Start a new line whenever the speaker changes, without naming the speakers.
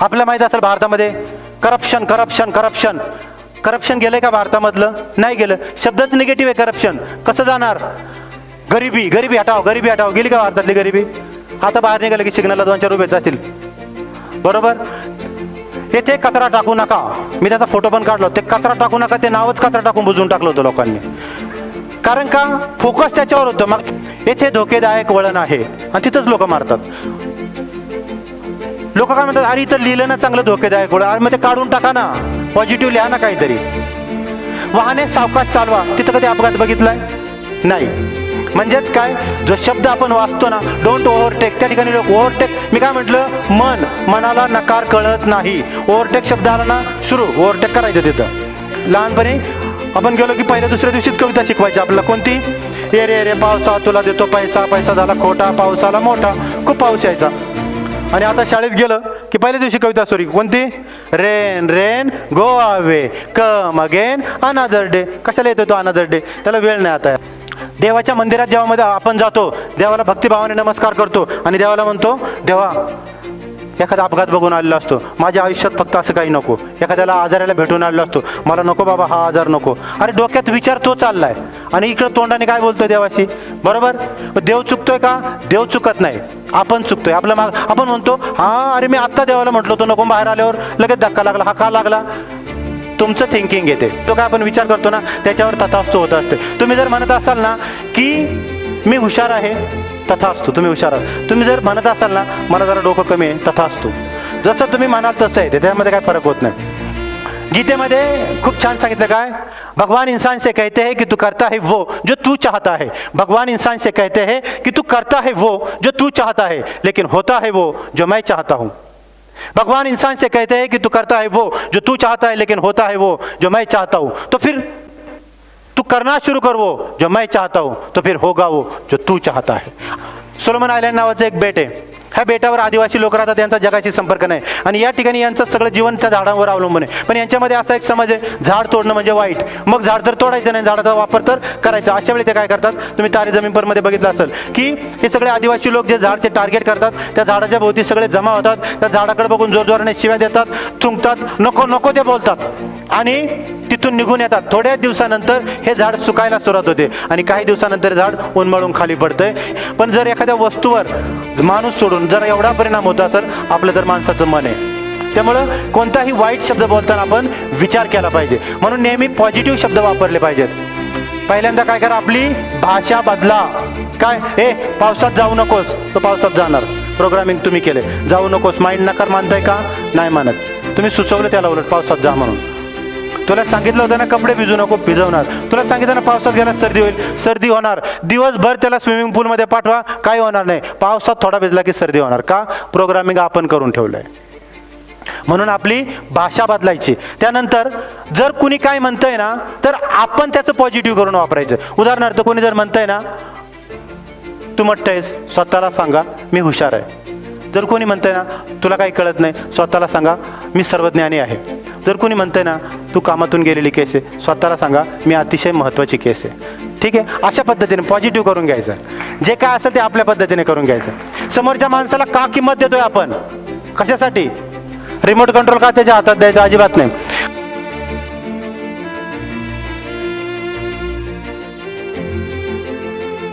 आपल्याला माहीत असेल भारतामध्ये करप्शन करप्शन करप्शन करप्शन गेलंय का भारतामधलं? नाही गेलं. शब्दच निगेटिव्ह आहे करप्शन कसं जाणार? गरिबी गरिबी हटाव गरिबी हटाव. गेली का भारतातली गरिबी? आता बाहेर निघालं की सिग्नलला दोन चार रुपये जातील. बरोबर? येथे कचरा टाकू नका. मी त्याचा फोटो पण काढलो ते कचरा टाकू नका. ते नावच कचरा टाकून बुजून टाकलं होतं लोकांनी. कारण का? फोकस त्याच्यावर होतं. मग येथे धोकेदायक वळण आहे. आणि तिथंच लोक मारतात. लोक काय म्हणतात अरे इथं लिहिलं ना चांगलं धोकेदायक गोळा. अरे मग ते काढून टाका ना. पॉझिटिव्ह लिहा ना काहीतरी. वाहने सावकाश चालवा. तिथं कधी अपघात बघितलाय? नाही. म्हणजेच काय? जो शब्द आपण वाचतो ना डोंट ओव्हरटेक त्या ठिकाणी लोक ओव्हरटेक मी काय म्हटलं? मन. मनाला नकार कळत नाही. ओव्हरटेक शब्द आला ना सुरू. ओव्हरटेक करायचं तिथं. लहानपणी आपण गेलो की पहिल्या दुसऱ्या दिवशीच कविता शिकवायची आपल्याला. कोणती? ए रे रे पावसा तुला देतो पैसा. पैसा झाला खोटा पाऊस आला मोठा. खूप पाऊस यायचा. आणि आता शाळेत गेलं की पहिल्या दिवशी कविता सॉरी. कोणती? Rain rain go away come again another day कशाला येतो तो अनादर डे त्याला वेळ नाही आता. देवाच्या मंदिरात जेव्हा मध्ये आपण जातो देवाला भक्तिभावाने नमस्कार करतो आणि देवाला म्हणतो देवा एखादा अपघात बघून आलेला असतो. माझ्या आयुष्यात फक्त असं काही नको. एखाद्याला आजाराला भेटून आलेला असतो. मला नको बाबा हा आजार नको. अरे डोक्यात विचार तो चाललाय. आणि इकडं तोंडाने काय बोलतो देवाशी? बरोबर? देव चुकतोय का? देव चुकत नाही. आपण चुकतोय. आपलं माग आपण म्हणतो हा अरे मी आत्ता देवाला म्हटलो होतो नको बाहेर आल्यावर लगेच धक्का लागला. हा का लागला? तुमचं थिंकिंग येते. तो काय आपण विचार करतो ना त्याच्यावर तथास्तू होत असते. तुम्ही जर म्हणत असाल ना की मी हुशार आहे तथा असतो तुम्ही हुशार आहात. तुम्ही जर म्हणत असाल ना मला जरा डोकं कमी आहे तथा असतो जसं तुम्ही म्हणाल तसं आहे. त्याच्यामध्ये काय फरक होत नाही. गीतेमध्ये खूप छान सांगितलं काय? भगवान इंसान से कहते हैं कि तू करता है वो जो तू चाहता है. भगवान इंसान से कहते हैं कि तू करता है वो जो तू चाहता है लेकिन होता है वो जो मैं चाहता हूँ. भगवान इंसान से कहते हैं कि तू करता है वो जो तू चाहता है लेकिन होता है वो जो मैं चाहता हूँ. तो फिर तू करना शुरू कर वो जो मैं चाहता हूँ. तो फिर होगा वो जो तू चाहता है. सोलोमन आयलँड नावाचं एक बेट आहे. ह्या बेटावर आदिवासी लोक राहतात त्यांचा जगाशी संपर्क नाही. आणि या ठिकाणी यांचं सगळं जीवन त्या झाडांवर अवलंबून आहे. पण यांच्यामध्ये असा एक समज आहे झाड तोडणं म्हणजे वाईट. मग झाड तर तोडायचं नाही झाडाचा वापर तर करायचा. अशा वेळी ते काय करतात? तुम्ही तारे जमीन परमध्ये बघितलं असेल की हे सगळे आदिवासी लोक जे झाड ते टार्गेट करतात त्या झाडाच्या भोवती सगळे जमा होतात. त्या झाडाकडे बघून जोरजोराने शिव्या देतात थुंकतात नको नको ते बोलतात. आणि तिथून निघून येतात. थोड्या दिवसानंतर हे झाड सुकायला सुरुवात होते. आणि काही दिवसानंतर झाड उन्मळून खाली पडतंय. पण जर एखाद्या वस्तूवर माणूस सोडून जर एवढा परिणाम होत असेल आपलं तर माणसाचं मन आहे. त्यामुळं कोणताही वाईट शब्द बोलताना आपण विचार केला पाहिजे. म्हणून नेहमी पॉझिटिव्ह शब्द वापरले पाहिजेत. पहिल्यांदा काय करा आपली भाषा बदला. काय? ए पावसात जाऊ नकोस. तो पावसात जाणार. प्रोग्रामिंग तुम्ही केले जाऊ नकोस. माइंड नकार मानताय का? नाही मानत. तुम्ही सुचवलं त्याला उलट पावसात जा म्हणून. तुला सांगितलं होतं ना कपडे भिजू नको भिजवणार. तुला सांगितलं ना पावसात गेला सर्दी होईल सर्दी होणार. दिवसभर त्याला स्विमिंग पूलमध्ये पाठवा काही होणार नाही. पावसात थोडा भिजला की सर्दी होणार. का? प्रोग्रामिंग आपण करून ठेवलंय. म्हणून आपली भाषा बदलायची. त्यानंतर जर कुणी काय म्हणतंय ना तर आपण त्याचं पॉझिटिव्ह करून वापरायचं. उदाहरणार्थ कोणी जर म्हणतंय ना तू म्हटतेस स्वतःला सांगा मी हुशार आहे. जर कोणी म्हणतंय ना तुला काही कळत नाही स्वतःला सांगा मी सर्वज्ञानी आहे. जर कोणी म्हणतंय ना तू कामातून गेलेली केस आहे स्वतःला सांगा मी अतिशय महत्त्वाची केस आहे. ठीक आहे? अशा पद्धतीने पॉझिटिव्ह करून घ्यायचं. जे काय असेल ते आपल्या पद्धतीने करून घ्यायचं. समोरच्या माणसाला का किंमत देतोय आपण? कशासाठी? रिमोट कंट्रोल का त्याच्या हातात द्यायचा? अजिबात नाही.